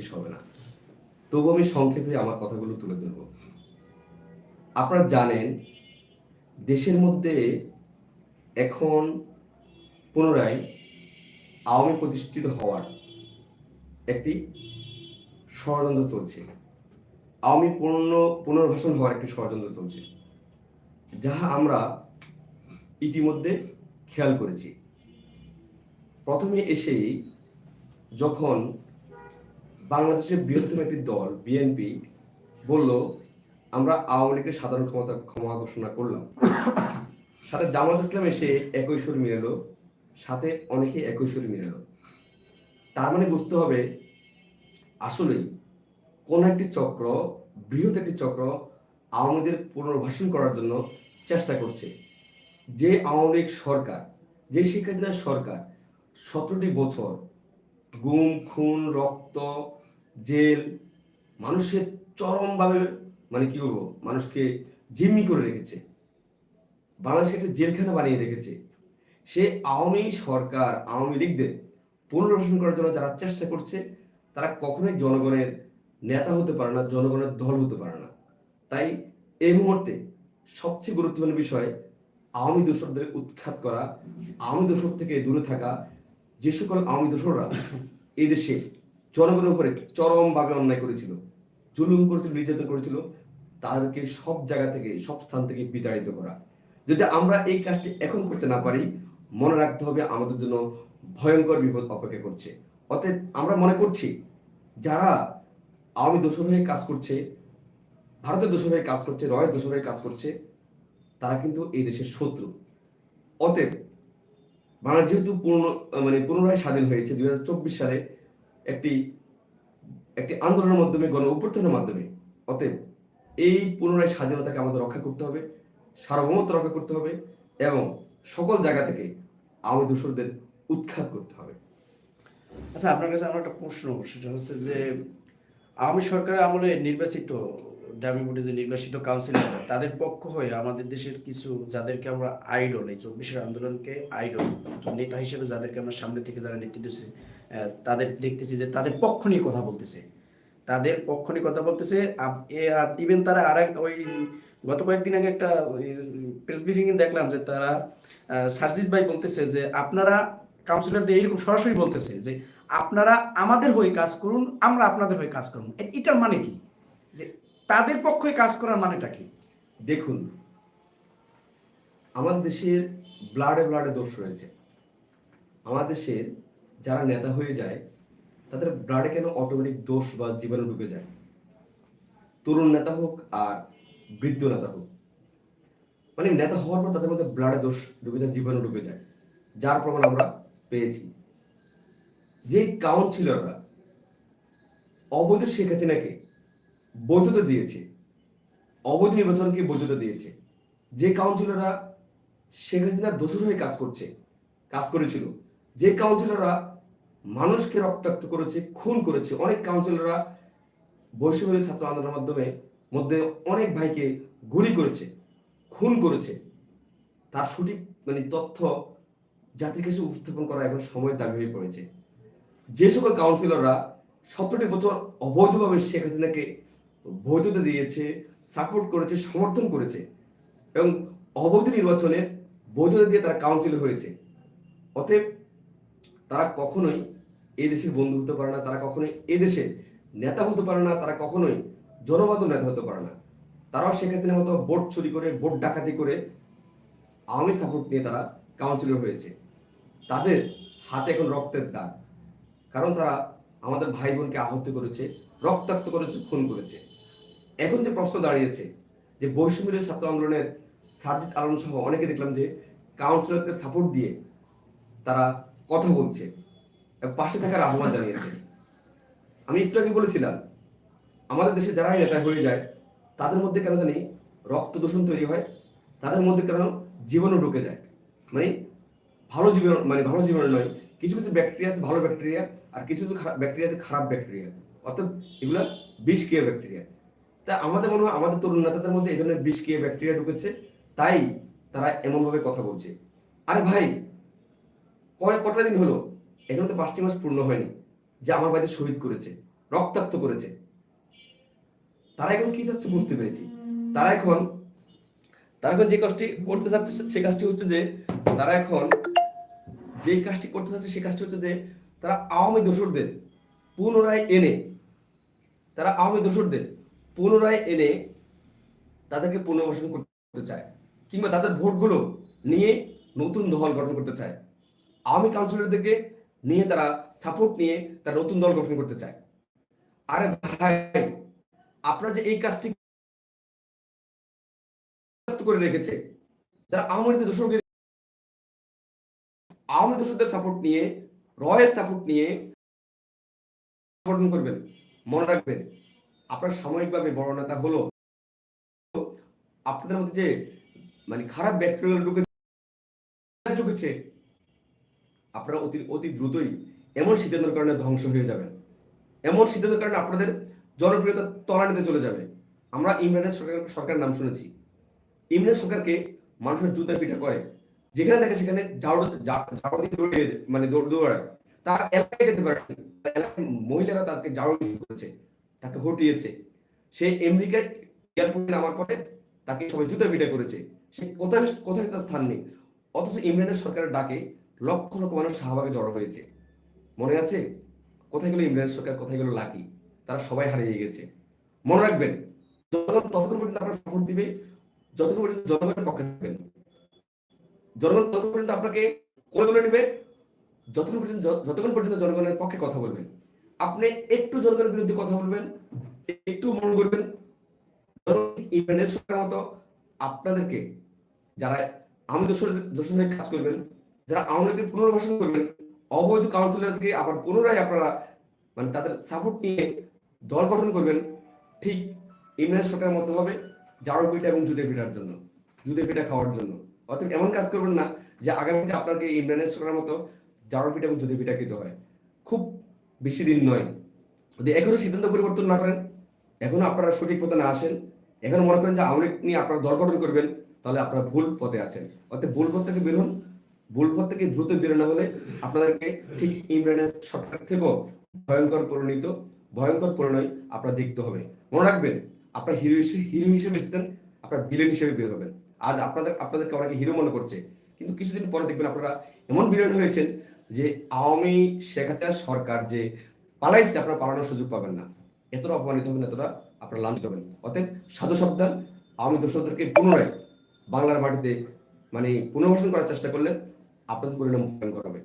শেষ হবে না। তবু আমি সংক্ষেপে আমার কথাগুলো তুলে ধরব। আপনারা জানেন, দেশের মধ্যে এখন পুনরায় আওয়ামী প্রতিষ্ঠিত হওয়ার একটি ষড়যন্ত্র চলছে। আওয়ামী পূর্ণ পুনর্বাসন হওয়ার একটি ষড়যন্ত্র চলছে যাহা আমরা ইতিমধ্যে খেয়াল করেছি। প্রথমে এসেই যখন বাংলাদেশের বৃহত্তম একটি দল বিএনপি বলল, আমরা আওয়ামী লীগের সাধারণ ক্ষমতা ক্ষমা ঘোষণা করলাম। সাথে জামাত ইসলাম এসে একই সুর মিলালো, সাথে অনেকে একই সুর মিলালো। তার মানে বুঝতে হবে, আসলেই কোন একটি চক্র, বৃহৎ একটি চক্র আওয়ামীদের পুনর্বাসন করার জন্য চেষ্টা করছে। যে আওয়ামী লীগ সরকার, যে শেখ সরকার, সতেরোটি বছর গুম খুন, রক্ত, জেল, মানুষের চরমভাবে মানে কি বলব, মানুষকে জিম্মি করে রেখেছে। বাংলাদেশকে একটা জেলখানা বানিয়ে রেখেছে। সে আওয়ামী সরকার, আওয়ামী লীগদের পুনর্বাসন করার জন্য যারা চেষ্টা করছে, তারা কখনোই জনগণের নেতা হতে পারে না, জনগণের দল হতে পারে না। তাই এই মুহূর্তে সবচেয়ে গুরুত্বপূর্ণ বিষয়, আওয়ামী দোসরদের উৎখাত করা, আওয়ামী দোসর থেকে দূরে থাকা যে সকল আওয়ামী দোসররা এই দেশে জনগণের উপরে চরমভাবে অন্যায় করেছিল, জুলুম করেছিল, নির্যাতন করেছিল, তাদেরকে সব জায়গা থেকে, সব স্থান থেকে বিতাড়িত করা। যদি আমরা এই কাজটি এখন করতে না পারি, মনে রাখতে হবে আমাদের জন্য ভয়ঙ্কর বিপদ অপেক্ষা করছে। অতএব আমরা মনে করছি, যারা আওয়ামী দোষর হয়ে কাজ করছে, ভারতের দোষর হয়ে কাজ করছে, রয়ের দোষর হয়ে কাজ করছে, তারা কিন্তু এই দেশের শত্রু। অতএব বাংলাদেশ যেহেতু পূর্ণ মানে পুনরায় স্বাধীন হয়েছে দু হাজার চব্বিশ সালে একটি একটি আন্দোলনের মাধ্যমে, গণ অভ্যুত্থানের মাধ্যমে, অতএব এই পুনরায় স্বাধীনতাকে আমাদের রক্ষা করতে হবে, সার্বভৌমত্ব রক্ষা করতে হবে এবং সকল জায়গা থেকে আওয়ামী দোষরদের উৎখাত করতে হবে। আচ্ছা আপনার কাছে আমার একটা প্রশ্ন, সেটা হচ্ছে যে আওয়ামী সরকারের আমলে নির্বাচিত ডামি যে নির্বাচিত কাউন্সিলর তাদের পক্ষ হয়ে আমাদের দেশের কিছু যাদেরকে আমরা আইডল এই চব্বিশের আন্দোলনকে আইডল নেতা হিসেবে যাদেরকে আমরা সামনে থেকে যারা নেতৃত্ব দিচ্ছে তাদের দেখতেছি যে তাদের পক্ষ নিয়ে কথা বলতেছে। তাদের পক্ষ নিয়ে কথা বলতেছে ইভেন তারা আর ওই গত কয়েকদিন আগে একটা প্রেস ব্রিফিং দেখলাম যে তারা সার্জিস ভাই বলতেছে যে আপনারা কাউন্সিলরদের এইরকম সরাসরি বলতেছে যে আপনারা আমাদের হয়ে কাজ করুন, আমরা আপনাদের হয়ে কাজ করুন এটার মানে কি? যে তাদের পক্ষে কাজ করার মানেটা কি? দেখুন, আমাদের দেশের ব্লাডে ব্লাডে দোষ রয়েছে। আমাদের দেশের যারা নেতা হয়ে যায়, তাদের ব্লাডে কেন অটোমেটিক দোষ বা জীবাণু ঢুকে যায়? তরুণ নেতা হোক আর বৃদ্ধ নেতা হোক। মানে নেতা হওয়ার পর তাদের মধ্যে ব্লাডে দোষ ঢুকে যায়, জীবাণু ঢুকে যায়। যার প্রমাণ আমরা পেয়েছি। যে কাউন্সিলররা অবৈধ শেখ হাসিনাকে বৈধতা দিয়েছে। অবৈধ নির্বাচনকে বৈধতা দিয়েছে। যে কাউন্সিলররা শেখ হাসিনা দোষর হয়ে কাজ করছে, কাজ করেছিল, যে কাউন্সিলররা মানুষকে রক্তাক্ত করেছে, খুন করেছে, অনেক কাউন্সিলররা বৈষম্য ছাত্র আন্দোলনের মাধ্যমে, মধ্যে অনেক ভাইকে গুলি করেছে, খুন করেছে। তার সঠিক মানে তথ্য জাতির কাছে উপস্থাপন করা এখন সময়ের দাবি হয়ে পড়েছে। যে সকল কাউন্সিলররা সতেরোটি বছর অবৈধভাবে শেখ হাসিনাকে বৈধতা দিয়েছে সাপোর্ট করেছে, সমর্থন করেছে এবং অবৈধ নির্বাচনে বৈধতা দিয়ে তারা কাউন্সিল হয়েছে। অতএব তারা কখনোই এই দেশের বন্ধু হতে পারে না, তারা কখনোই এই দেশের নেতা হতে পারে না, তারা কখনোই জনবাদ নেতা হতে পারে না। তারাও হাসিনার মতো ভোট চুরি করে, ভোট ডাকাতি করে আওয়ামী সাপোর্ট নিয়ে তারা কাউন্সিলর হয়েছে। তাদের হাতে এখন রক্তের দাগ। কারণ তারা আমাদের ভাই বোনকে আহত করেছে, রক্তাক্ত করেছে, খুন করেছে। এখন যে প্রশ্ন দাঁড়িয়েছে যে বৈষম্যের ছাত্র আন্দোলনের সার্জিত আলম সহ অনেকে দেখলাম যে কাউন্সিলরকে সাপোর্ট দিয়ে তারা কথা বলছে পাশে থাকার আহ্বান জানিয়েছে। আমি একটু আগে বলেছিলাম, আমাদের দেশে যারা নেতা হয়ে যায়, তাদের মধ্যে কেন জানি রক্ত দূষণ তৈরি হয়, তাদের মধ্যে কেন জীবাণু ঢুকে যায়? মানে ভালো জীবন মানে ভালো জীবন নয়, কিছু কিছু ব্যাকটেরিয়া আছে, ভালো ব্যাকটেরিয়া আর কিছু কিছু ব্যাকটেরিয়া আছে, খারাপ ব্যাকটেরিয়া অর্থাৎ এগুলা বিষক্রিয়া ব্যাকটেরিয়া তা আমাদের মনে হয়, আমাদের তরুণ নেতাদের মধ্যে এই ধরনের বিষক্রিয়া ব্যাকটেরিয়া ঢুকেছে, তাই তারা এমনভাবে কথা বলছে। আরে ভাই, কয় কটা দিন হলো? এখনও তো পাঁচটি মাস পূর্ণ হয়নি, যে আমার বাড়িতে শহীদ করেছে, রক্তাক্ত করেছে। তারা এখন কি চাচ্ছে বুঝতে পেরেছি। তারা এখন তারা এখন যে কাজটি করতে চাচ্ছে, সে কাজটি হচ্ছে যে, তারা এখন যে কাজটি করতে চাচ্ছে, সে কাজটি হচ্ছে যে, তারা আওয়ামী দোসরদের পুনরায় এনে, তারা আওয়ামী দোসরদের পুনরায় এনে তাদেরকে পুনর্বাসন করতে চায় কিংবা তাদের ভোটগুলো নিয়ে নতুন দল গঠন করতে চায়। আওয়ামী কাউন্সিলরদেরকে নিয়ে তারা সাপোর্ট নিয়ে তারা নতুন দল গঠন করতে চায়। আরে ভাই, আপনারা যে এই কাজটি করে রেখেছে, যারা আওয়ামী লীগের আওয়ামী দোষরদের সাপোর্ট নিয়ে, রয়ের সাপোর্ট নিয়ে করবেন, মনে রাখবেন। আপনার সাময়িকভাবে বড় নেতা হলো, আপনাদের মধ্যে যে মানে খারাপ ব্যাকটেরিয়াল ঢুকে, ঢুকেছে, আপনারা অতি অতি দ্রুতই এমন সিদ্ধান্তের কারণে ধ্বংস হয়ে যাবেন। এমন সিদ্ধান্তের কারণে আপনাদের জনপ্রিয়তা তলানিতে চলে যাবে। আমরা ইমরানের সরকার, সরকারের নাম শুনেছি। ইমরান সরকারকে মানুষের জুতা পিটা করে। যেখানে দেখে সেখানে দিয়ে মানে দৌড় দৌড়ায় তার এলাকায় যেতে পারে মহিলারা তাকে ঝাড়ু করেছে তাকে হটিয়েছে। সে আমেরিকার এয়ারপোর্টে নামার পরে তাকে সবাই জুতা পিটা করেছে। সে কোথায় কোথায় তার স্থান নেই। অথচ ইমরানের সরকারের ডাকে লক্ষ লক্ষ মানুষ শাহবাগে জড়ো হয়েছে। মনে আছে? কোথায় গেল ইমরান সরকার, কোথায় গেল লাকি? তারা সবাই হারিয়ে গেছে। মনে রাখবেন, জনগণ ততক্ষণ পর্যন্ত আপনার সাপোর্ট দিবে, যতক্ষণ পর্যন্ত জনগণের পক্ষে থাকবেন। জনগণ ততক্ষণ পর্যন্ত আপনাকে করে তুলে নেবে, যতক্ষণ পর্যন্ত যতক্ষণ পর্যন্ত জনগণের পক্ষে কথা বলবেন। আপনি একটু জনগণের বিরুদ্ধে কথা বলবেন, একটু মনে করবেন। সরকার মতো আপনাদেরকে যারা আমি দোষর কাজ করবেন, যারা আওয়ামী পুনর্বাসন করবেন, অবৈধ কাউন্সিলরকে আবার পুনরায় আপনারা মানে তাদের সাপোর্ট নিয়ে দল গঠন করবেন, ঠিক ইমরান সরকারের মতো হবে, জারো পিঠা এবং জুতে পিঠার জন্য জুতে পিঠা খাওয়ার জন্য। অর্থাৎ এমন কাজ করবেন না যে আগামীতে আপনাকে ইমরানের সরকারের মতো জারো পিঠা এবং জুতে পিঠা খেতে হয়। খুব বেশি দিন নয়। যদি এখনও সিদ্ধান্ত পরিবর্তন না করেন, এখনও আপনারা সঠিক পথে না আসেন, এখনও মনে করেন যে আওয়ামী লীগ নিয়ে আপনারা দল গঠন করবেন, তাহলে আপনারা ভুল পথে আছেন। অতএব ভুল পথ থেকে বেরোন ভুল পথ থেকে দ্রুত বেরোনো হলে আপনাদেরকে ঠিক ইমরানের সরকার থেকেও ভয়ঙ্কর পরিণত, ভয়ঙ্কর পরিণয় আপনার দেখতে হবে। মনে রাখবেন, আপনার হিরো হিসেবে হিরো হিসেবে এসেছেন, আপনার ভিলেন হিসেবে বের হবেন। আজ আপনাদের, আপনাদেরকে অনেকে হিরো মনে করছে, কিন্তু কিছুদিন পরে দেখবেন আপনারা এমন ভিলেন হয়েছেন যে আওয়ামী শেখ হাসিনা সরকার যে পালাইছে, আপনারা পালানোর সুযোগ পাবেন না। এতটা অপমানিত হবেন, এতটা আপনারা লাঞ্চ হবেন। অতএব সাধু সাবধান, আওয়ামী দর্শকদেরকে পুনরায় বাংলার মাটিতে মানে পুনর্বাসন করার চেষ্টা করলে আপনাদের পরিণাম ভয়ঙ্কর হবে।